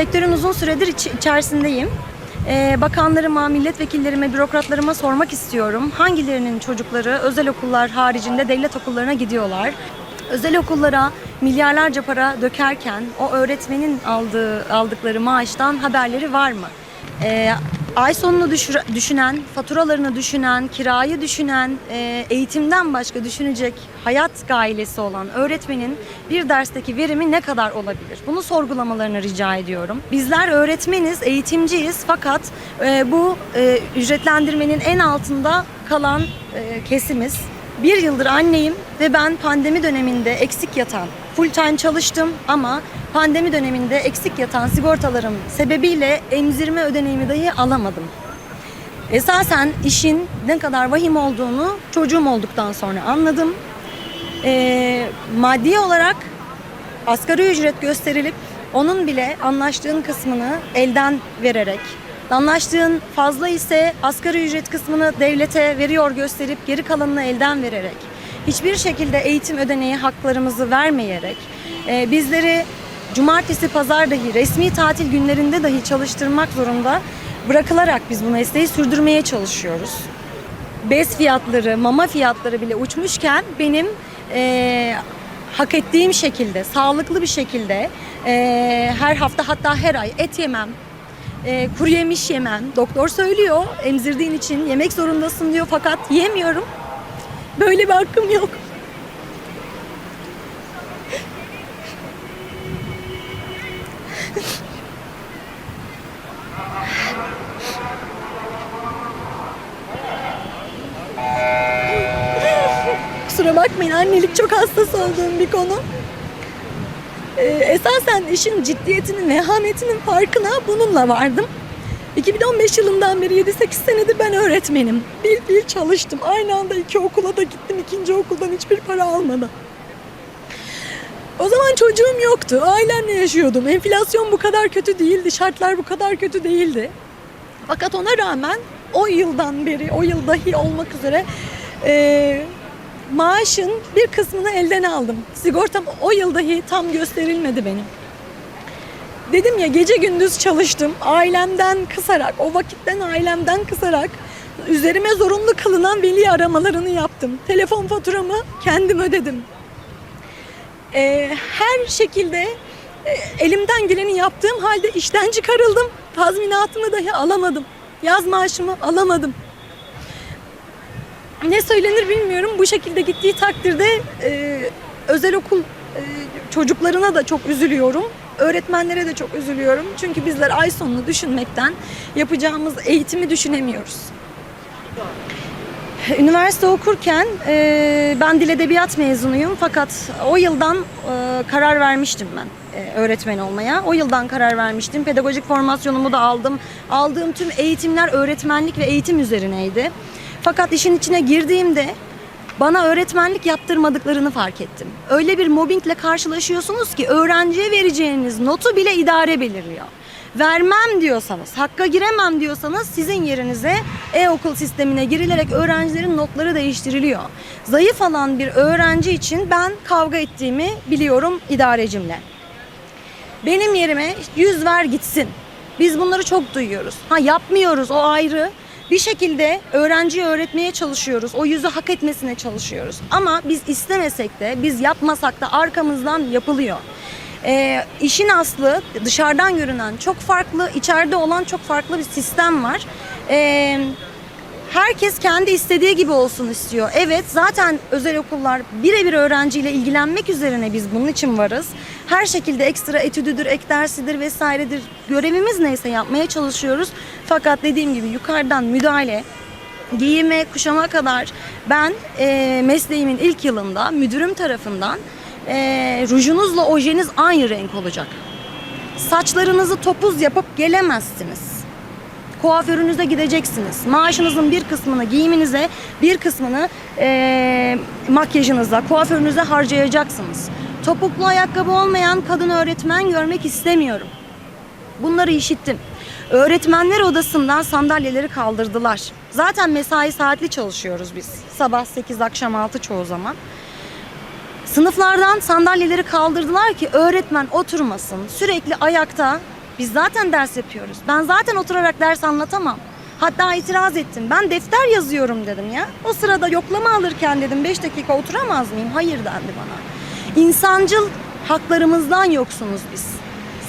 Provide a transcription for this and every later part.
Sektörün uzun süredir iç- içerisindeyim. Ee, bakanlarıma, milletvekillerime, bürokratlarıma sormak istiyorum. Hangilerinin çocukları özel okullar haricinde devlet okullarına gidiyorlar? Özel okullara milyarlarca para dökerken o öğretmenin aldığı aldıkları maaştan haberleri var mı? Ee, ay sonunu düşür- düşünen, faturalarını düşünen, kirayı düşünen, e, eğitimden başka düşünecek hayat gailesi olan öğretmenin bir dersteki verimi ne kadar olabilir? Bunu sorgulamalarını rica ediyorum. Bizler öğretmeniz, eğitimciyiz fakat e, bu e, ücretlendirmenin en altında kalan e, kesimiz. Bir yıldır anneyim ve ben pandemi döneminde eksik yatan, full time çalıştım ama pandemi döneminde eksik yatan sigortalarım sebebiyle emzirme ödeneğimi dahi alamadım. Esasen işin ne kadar vahim olduğunu çocuğum olduktan sonra anladım. Ee, maddi olarak asgari ücret gösterilip onun bile anlaştığın kısmını elden vererek, anlaştığın fazla ise asgari ücret kısmını devlete veriyor gösterip geri kalanını elden vererek, hiçbir şekilde eğitim ödeneği haklarımızı vermeyerek, e, bizleri cumartesi, pazar dahi resmi tatil günlerinde dahi çalıştırmak zorunda bırakılarak biz bu mesleği sürdürmeye çalışıyoruz bez fiyatları, mama fiyatları bile uçmuşken benim eee, hak ettiğim şekilde, sağlıklı bir şekilde eee, her hafta hatta her ay et yemem, eee kuru yemiş yemem. Doktor söylüyor emzirdiğin için yemek zorundasın diyor fakat yemiyorum. Böyle bir hakkım yok. Kusura bakmayın annelik çok hassas olduğum bir konu. Ee, esasen işin ciddiyetinin, vehametinin farkına bununla vardım. 2015 yılından beri 7-8 senedir ben öğretmenim. Bil bil çalıştım. Aynı anda iki okula da gittim. ikinci okuldan hiçbir para almadan. O zaman çocuğum yoktu. Ailemle yaşıyordum. Enflasyon bu kadar kötü değildi. Şartlar bu kadar kötü değildi. Fakat ona rağmen o yıldan beri, o yıl dahi olmak üzere eee, maaşın bir kısmını elden aldım. Sigortam o yıl dahi tam gösterilmedi benim. Dedim ya gece gündüz çalıştım. Ailemden kısarak, o vakitten ailemden kısarak üzerime zorunlu kılınan veli aramalarını yaptım. Telefon faturamı kendim ödedim. Ee, her şekilde e, elimden geleni yaptığım halde işten çıkarıldım. Tazminatımı dahi alamadım. Yaz maaşımı alamadım. Ne söylenir bilmiyorum. Bu şekilde gittiği takdirde e, özel okul e, çocuklarına da çok üzülüyorum. Öğretmenlere de çok üzülüyorum. Çünkü bizler ay sonunu düşünmekten yapacağımız eğitimi düşünemiyoruz. Üniversite okurken e, ben dil edebiyat mezunuyum fakat o yıldan e, karar vermiştim ben e, öğretmen olmaya. O yıldan karar vermiştim. Pedagojik formasyonumu da aldım. Aldığım tüm eğitimler öğretmenlik ve eğitim üzerineydi. Fakat işin içine girdiğimde bana öğretmenlik yaptırmadıklarını fark ettim. Öyle bir mobbingle karşılaşıyorsunuz ki öğrenciye vereceğiniz notu bile idare belirliyor. Vermem diyorsanız, hakka giremem diyorsanız sizin yerinize e-okul sistemine girilerek öğrencilerin notları değiştiriliyor. Zayıf alan bir öğrenci için ben kavga ettiğimi biliyorum idarecimle. Benim yerime yüz ver gitsin. Biz bunları çok duyuyoruz. Ha yapmıyoruz o ayrı. Bir şekilde öğrenciyi öğretmeye çalışıyoruz. O yüzü hak etmesine çalışıyoruz. Ama biz istemesek de, biz yapmasak da arkamızdan yapılıyor. Ee, işin aslı dışarıdan görünen çok farklı, içeride olan çok farklı bir sistem var. Ee, Herkes kendi istediği gibi olsun istiyor. Evet zaten özel okullar birebir öğrenciyle ilgilenmek üzerine biz bunun için varız. Her şekilde ekstra etüdüdür, ek dersidir vesairedir. Görevimiz neyse yapmaya çalışıyoruz. Fakat dediğim gibi yukarıdan müdahale, giyime, kuşama kadar ben e, mesleğimin ilk yılında müdürüm tarafından e, rujunuzla ojeniz aynı renk olacak. Saçlarınızı topuz yapıp gelemezsiniz kuaförünüze gideceksiniz. Maaşınızın bir kısmını giyiminize, bir kısmını eee makyajınıza, kuaförünüze harcayacaksınız. Topuklu ayakkabı olmayan kadın öğretmen görmek istemiyorum. Bunları işittim. Öğretmenler odasından sandalyeleri kaldırdılar. Zaten mesai saatli çalışıyoruz biz. Sabah 8 akşam 6 çoğu zaman. Sınıflardan sandalyeleri kaldırdılar ki öğretmen oturmasın. Sürekli ayakta Biz zaten ders yapıyoruz. Ben zaten oturarak ders anlatamam. Hatta itiraz ettim. Ben defter yazıyorum dedim ya. O sırada yoklama alırken dedim 5 dakika oturamaz mıyım? Hayır dendi bana. İnsancıl haklarımızdan yoksunuz biz.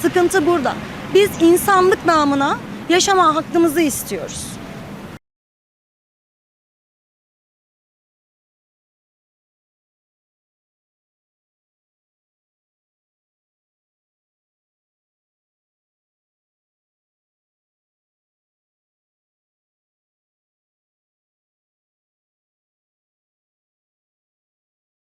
Sıkıntı burada. Biz insanlık namına yaşama hakkımızı istiyoruz.